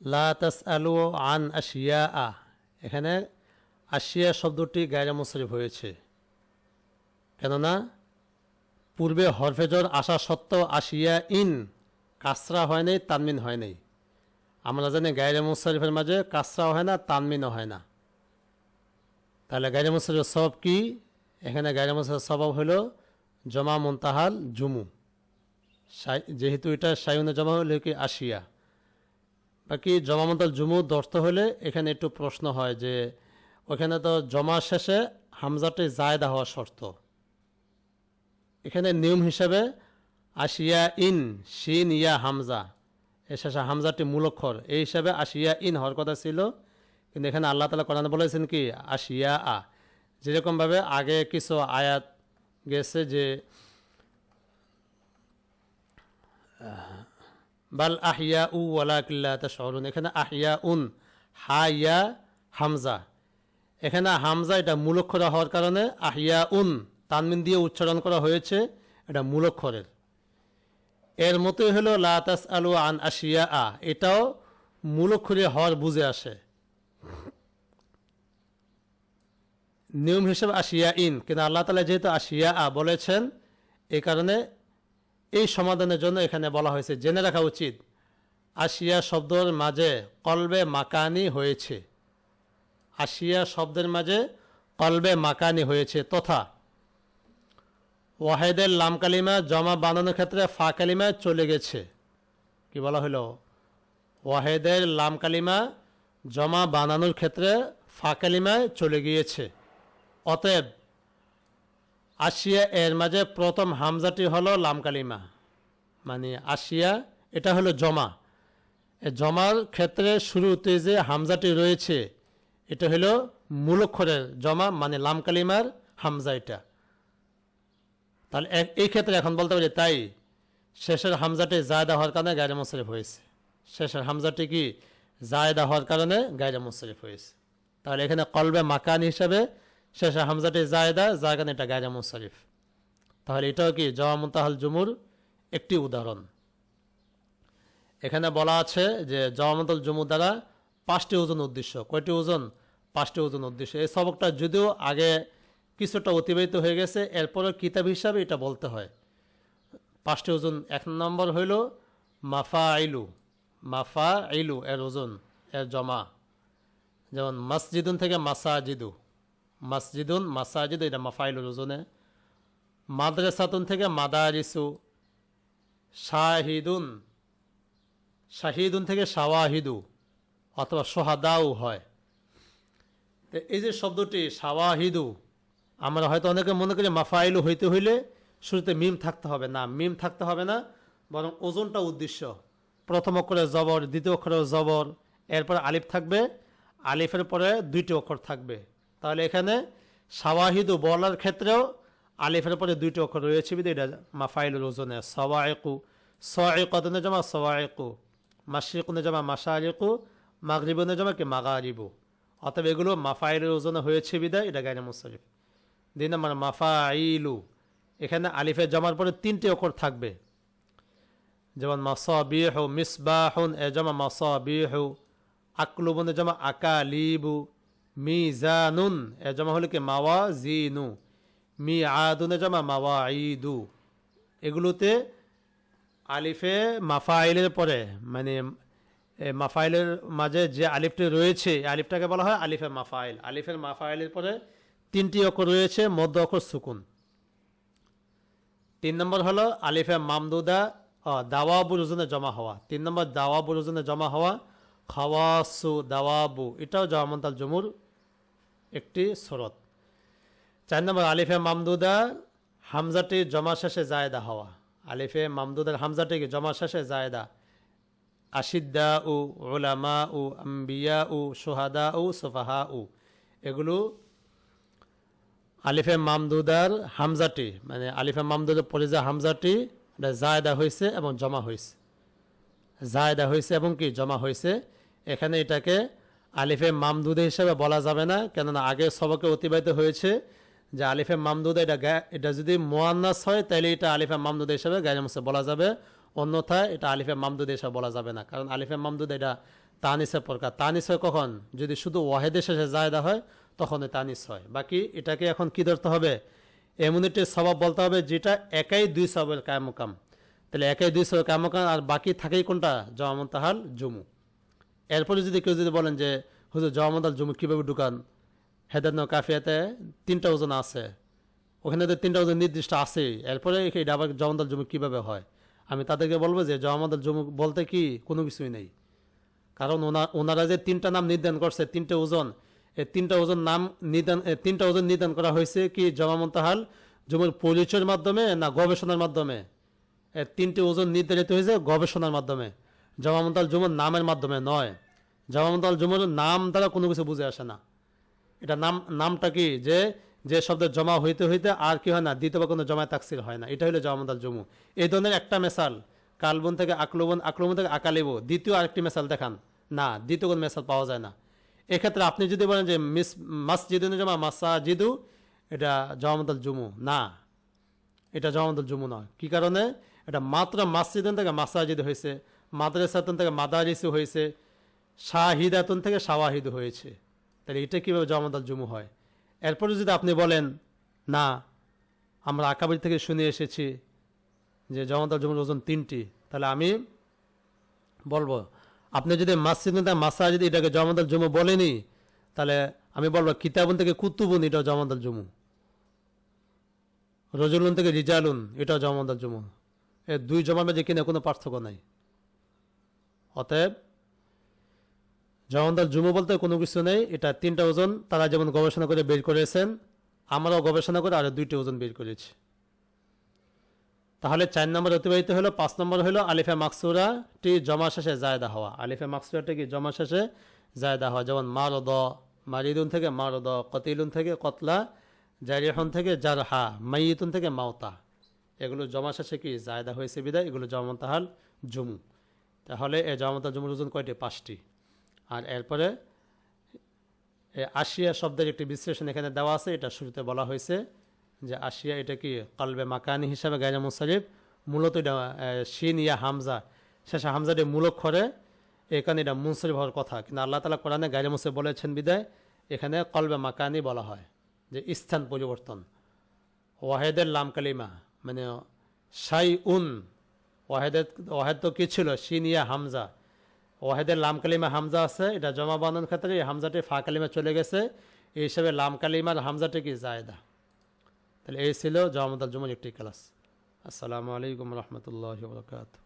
লা তাস আলু আন আশিয়া আ। এখানে আশিয়া শব্দটি গায়রা মুসরিফ হয়েছে। কেননা পূর্বে হরফেজর আসা সত্ত্বেও আশিয়া ইন কাসরা হয় নাই, তানমিন হয় নাই। আমরা জানি গায়রে মুসরিফের মাঝে কাসরাও হয় না, তানমিনও হয় না। তাহলে গায়রে মুসরিফের সব কি? এখানে গায়রে মুসরিফের স্বভাব হলো জমা মুনতাহাল জুমু। যেহেতু এটা সাইউনে জমা হলে কি আশিয়া। বাকি জমা মুনতাল জুমু দর্ত হলে এখানে একটু প্রশ্ন হয় যে, ওখানে তো জমা শেষে হামজাটি জায়দা হওয়া শর্ত। এখানে নিয়ম হিসাবে আশিয়া ইন, শিন, ইয়া, হামজা। এর শেষে হামজাটি মূলক্ষর। এই হিসাবে আশিয়া ইন হওয়ার কথা ছিল। কিন্তু এখানে আল্লাহ তালা কোরআন বলেছেন কি? আশিয়া আ। যেরকমভাবে আগে কিছু আয়াত গেছে যে বাল আহিয়া উ ওয়ালা কিল্লা শহরুন এখানে আহিয়া উন হা ইয়া হামজা। এখানে হামজা এটা মূলক্ষর হওয়ার কারণে আহিয়া উন তানমিন দিয়ে উচ্চারণ করা হয়েছে, এটা মূলক্ষরের। এর মতোই হলো লাতাস আলু আন আশিয়া আ এটাও মূলক্ষরে হওয়ার বুঝে আসে। নিয়ম হিসেবে আশিয়া ইন কিন্তু আল্লাহ তালা যেহেতু আশিয়া আ বলেছেন এই কারণে এই সমাধানের জন্য এখানে বলা হয়েছে, জেনে রাখা উচিত আশিয়া শব্দের মাঝে কলবে মাকানি হয়েছে। আশিয়া শব্দের মাঝে কলবে মাকানি হয়েছে তথা ওয়াহেদের লামকালিমা জমা বানানোর ক্ষেত্রে ফা কালিমা চলে গেছে। কি বলা হলো? ওয়াহেদের লাম কালিমা জমা বানানোর ক্ষেত্রে ফা কালিমায় চলে গিয়েছে। অতএব আশিয়া এর মাঝে প্রথম হামজাটি হলো লাম কালিমা মানে আশিয়া, এটা হলো জমা। জমার ক্ষেত্রে শুরুতে যে হামজাটি রয়েছে, এটা হলো মূলক্ষরের জমা মানে লাম কালিমার হামজা এটা। তাহলে এই ক্ষেত্রে এখন বলতে পারি তাই, শেষের হামজাটি জায়দা হওয়ার কারণে গায়রে মুশরিফ হয়েছে। শেষের হামজাটি কি? জায়দা হওয়ার কারণে গায়রে মুশরিফ হয়েছে। তাহলে এখানে কলবে মাকান হিসাবে শেষের হামজাটি জায়দা কারণে এটা গায়রে মুশরিফ তাহলে এটাও কি জওয়া মুতাহাল জুমুর? একটি উদাহরণ। এখানে বলা আছে যে জওয়ামতুল জুমুর দ্বারা পাঁচটি ওজন উদ্দেশ্য। কয়টি ওজন? পাঁচটি ওজন উদ্দেশ্য। এই সবকটা যদিও আগে কিছুটা অতিবাহিত হয়ে গেছে এরপরে কিতাব হিসাবে এটা বলতে হয়। পাঁচটি ওজন এক নম্বর হইল মাফা আইলু মাফা আইলু এর ওজন, এর জমা। যেমন মসজিদুন থেকে মাসাজিদু। মসজিদুন মাসাজিদু এটা মাফাইলুর ওজনে মাদ্রাসাতুন থেকে মাদারিসু শাহিদুন শাহিদুন থেকে শাওয়াহিদু অথবা সোহাদাও হয়। তো এই যে শব্দটি শাওয়াহিদু, আমরা হয়তো অনেকে মনে করি মাফাইলু হইতে হইলে শুরুতে মিম থাকতে হবে না। মিম থাকতে হবে না, বরং ওজনটা উদ্দেশ্য। প্রথম অক্ষরে জবর, দ্বিতীয় অক্ষরে জবর, এরপর আলিফ থাকবে, আলিফের পরে দুইটি অক্ষর থাকবে। তাহলে এখানে শাওয়াহিদু বলার ক্ষেত্রেও আলিফের পরে দুইটি অক্ষর রয়েছে বিধে এটা মাফাইলুর ওজনে সওয়াইকু সওয়াইকদনে জমা, সওয়াইকু মাসিকুনে জমা মাসারিকু মাগরিবনে জমা কি মাগারিবু। অতএব এগুলো মাফাইলের ওজনে হয়েছে বিদায় এটা গাইনে মুসরিফ দুই নম্বর মাফাইলু, এখানে আলিফের জমার পরে তিনটি অক্ষর থাকবে। যেমন মাসাবিহু মিসবাহুন, এ জমা মাসাবিহু, আকলুবনে জমা আকালিবু মিজানুন, এ জমা হলো কি? মাওয়া জিনু মি আদুনে জমা মাওয়া ইদু এগুলোতে আলিফে মাফাইলের পরে মানে এ মাফাইলের মাঝে যে আলিফটি রয়েছে আলিফটাকে বলা হয় আলিফে মাফাইল। আলিফের মাফাইলের পরে তিনটি অক্ষর রয়েছে, মধ্য অক্ষর সুকুন। তিন নম্বর হলো আলিফে মামদুদা দাওয়াবু রুজনে জমা হওয়া। তিন নম্বর দাওয়াবু রুজনে জমা হওয়া, খাওয়াসু দাওয়াবু। এটাও জওয়ামন্তাল জমুর একটি স্রোত। চার নম্বর, আলিফে মামদুদা, হামজাটি জমা শেষে জায়দা হওয়া। আলিফে মামদুদার হামজাটি জমা শেষে জায়দা? আশিদ্দা উ ওলামা উ আম্বিয়া উ সোহাদা উ সোফাহা উ এগুলো আলিফে মামদুদার হামজাটি মানে আলিফে মামদুদার পরে যে হামজাটি, এটা জায়দা হয়েছে এবং জমা হয়েছে। জায়দা হয়েছে এবং কি? জমা হয়েছে। এখানে এটাকে আলিফে মামদুদে হিসেবে বলা যাবে না, কেননা আগে সবকে অতিবাহিত হয়েছে যে আলিফে মামদুদা এটা এটা যদি মোয়ান্নাস হয় তাহলে এটা আলিফে মামদুদ হিসেবে গায়ে মুসে বলা যাবে। অন্যথায় এটা আলিফে মামদুদ হিসেবে বলা যাবে না, কারণ আলিফে মামদুদ এটা তানিসের প্রকার। তানিস হয় কখন? যদি শুধু ওয়াহেদের শেষে জায়দা হয় তখন তানিস হয়। বাকি এটাকে এখন কি ধরতে হবে? এমনিটির স্বভাব বলতে হবে যেটা একাই দুই সবের কায়ামকাম। তাহলে একাই দুই সবের কায়ামকাম, আর বাকি থাকেই কোনটা? জমামন তাহাল, জুমু। এরপরে যদি কেউ যদি বলেন যে, হুজুর জমামন তাল জুমু কীভাবে ঢুকান? হেদান কাফিয়াতে তিনটা ওজন আছে। ওখানে তো তিনটা ওজন নির্দিষ্ট আছেই। এরপরে এটা আবার জমাদাল জমুক কীভাবে হয়? আমি তাদেরকে বলব যে জমাদাল জমুক বলতে কি কোনো কিছুই নেই। কারণ ওনা, ওনারা যে তিনটা নাম নির্ধারণ করছে, তিনটে ওজন এই তিনটা ওজন নাম নির্ধারণ, এ তিনটা ওজন নির্ধারণ করা হয়েছে কি জমামন্তাহাল জমুর পরিচয়ের মাধ্যমে না গবেষণার মাধ্যমে? তিনটে ওজন নির্ধারিত হয়েছে গবেষণার মাধ্যমে। জমামন্তাল জমুর নামের মাধ্যমে নয়। জমামন্তাল জমুর নাম দ্বারা কোনো কিছু বুঝে আসে না। এটা নাম, নামটা কি? যে যে শব্দ জমা হইতে হইতে আর কি হয় না, দ্বিতীয় বা কোনো জমায় তাকসির হয় না। এটা হলো জমাদাল জমু। এই ধরনের একটা মেশাল কালবন থেকে আক্রমণ আক্রমণ থেকে আকালিব, দ্বিতীয় আরেকটি মেশাল দেখান। না, দ্বিতীয় কোনো মেশাল পাওয়া যায় না। এক্ষেত্রে আপনি যদি বলেন যে মিস, মাসজিদুন জমা, মাসাজিদু, এটা জমাদাল জুমু। না, এটা জমাদাল জুমু নয়। কি কারণে? এটা মাত্র মাসজিদুন থেকে মাসাজিদ হয়েছে মাদ্রাসাতুন থেকে মাদারিসু হয়েছে, শাহিদাতুন থেকে শাওয়াহিদ হয়েছে। তাহলে এটা কীভাবে জমাদাল জুমু হয়? এরপরে যদি আপনি বলেন, না, আমরা আকাবির থেকে শুনে এসেছি যে জমাদাল জুমুর ওজন তিনটি, তাহলে আমি বলব, আপনি যদি মাসজিদ মাসা যদি এটাকে জমাদাল জুমু বলেনি, তাহলে আমি বলব কিতাবুন থেকে কুতুবুন এটাও জমাদাল জুমু। রজুলুন থেকে রিজালুন এটাও জমাদাল জুমু। এ দুই জমার মাঝে কিনা কোনো পার্থক্য নাই। অতএব জওয়ানদার জুমু বলতে কোনো কিছু নেই, এটা তিনটা ওজন, তারা যেমন গবেষণা করে বের করেছেন, আমরাও গবেষণা করে আরও দুইটি ওজন বের করেছি। তাহলে চার নম্বর অতিবাহিত হলো, পাঁচ নম্বর হলো আলিফে মাকসুরাটি জমা শেষে জায়দা হওয়া। আলিফে মাকসুরাটি কি জমা শেষে জায়দা হওয়া? যেমন মারদ, মারিদুন থেকে মারদ, কতিলুন থেকে কতলা, জারিহন থেকে জারহা, মাইতুন থেকে মাওতা। এগুলো জমা শেষে কি? জায়দা হয়েছে বিদায়, এগুলো জমতাহাল জুমু। তাহলে এই জমতা জুমুর ওজন কয়টি? পাঁচটি। আর এরপরে এ আশিয়া শব্দের একটি বিশ্লেষণ এখানে দেওয়া আছে এটা শুরুতে বলা হয়েছে যে আশিয়া এটা কি? কালবে মাকানি হিসাবে গাইরা মুসারিফ মূলত এটা এ, শিন ইয়া হামজা। শেষে হামজাটি মূলক করে এখানে এটা মুনসরিফ হওয়ার কথা। কিন্তু আল্লাহ তালা কোরআনে গাইরা মুসে বলেছেন বিদায় এখানে কলবে মাকানি বলা হয় যে স্থান পরিবর্তন। ওয়াহেদের লাম কালিমা মানে সাই উন ওয়াহেদের, ওয়াহেদ তো কী ছিল? সিনিয়া হামজা। ওয়াহেদের লামকালিমা হামজা আছে, এটা জমা বানানোর ক্ষেত্রে এই হামজাটি ফা কালিমা চলে গেছে। এই হিসাবে লাম কালিমার হামজাটি কি? জায়দা। তাহলে এই ছিল জমাদাল জুমুর একটি ক্লাস। আসসালামু আলাইকুম রহমতুল্লাহ বরকাত